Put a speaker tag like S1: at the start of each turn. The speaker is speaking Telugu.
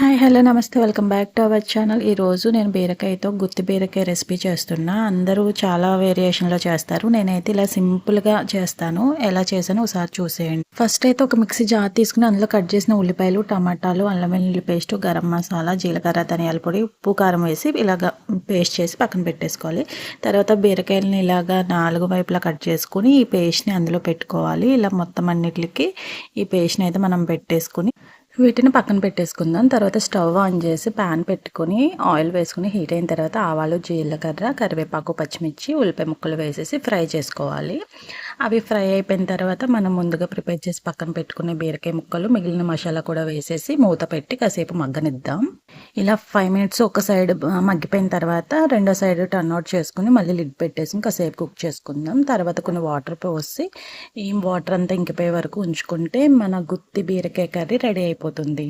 S1: హాయ్ హలో నమస్తే. Welcome back to our channel ఈరోజు నేను బీరకాయతో గుత్తి బీరకాయ రెసిపీ చేస్తున్నా. అందరూ చాలా వేరియేషన్లో చేస్తారు. నేనైతే ఇలా సింపుల్గా చేస్తాను. ఎలా చేశానో ఒకసారి చూసేయండి. ఫస్ట్ అయితే ఒక మిక్సీ జార్ తీసుకుని అందులో కట్ చేసిన ఉల్లిపాయలు టమాటాలు అల్లం వెల్లుల్లి పేస్ట్ గరం మసాలా జీలకర్ర ధనియాల పొడి ఉప్పు కారం వేసి ఇలాగ పేస్ట్ చేసి పక్కన పెట్టేసుకోవాలి. తర్వాత బీరకాయలని ఇలాగా నాలుగు వైపులా కట్ చేసుకుని ఈ పేస్ట్ని అందులో పెట్టుకోవాలి. ఇలా మొత్తం అన్నిటికి ఈ పేస్ట్ని అయితే మనం పెట్టేసుకుని వీటిని పక్కన పెట్టేసుకుందాం. తర్వాత స్టవ్ ఆన్ చేసి ప్యాన్ పెట్టుకొని ఆయిల్ వేసుకుని హీట్ అయిన తర్వాత ఆవాలు జీలకర్ర కరివేపాకు పచ్చిమిర్చి ఉల్లిపాయ ముక్కలు వేసేసి ఫ్రై చేసుకోవాలి. అవి ఫ్రై అయిపోయిన తర్వాత మనం ముందుగా ప్రిపేర్ చేసి పక్కన పెట్టుకునే బీరకాయ ముక్కలు మిగిలిన మసాలా కూడా వేసేసి మూత పెట్టి కాసేపు మగ్గనిద్దాం. ఇలా ఫైవ్ మినిట్స్ ఒక సైడ్ మగ్గిపోయిన తర్వాత రెండో సైడ్ టర్న్ అవుట్ చేసుకుని మళ్ళీ లిడ్ పెట్టేసి కాసేపు కుక్ చేసుకుందాం. తర్వాత కొన్ని వాటర్ పోసి ఈ వాటర్ అంతా ఇంకిపోయే వరకు ఉంచుకుంటే మన గుత్తి బీరకాయ కర్రీ రెడీ అయిపోతుంది.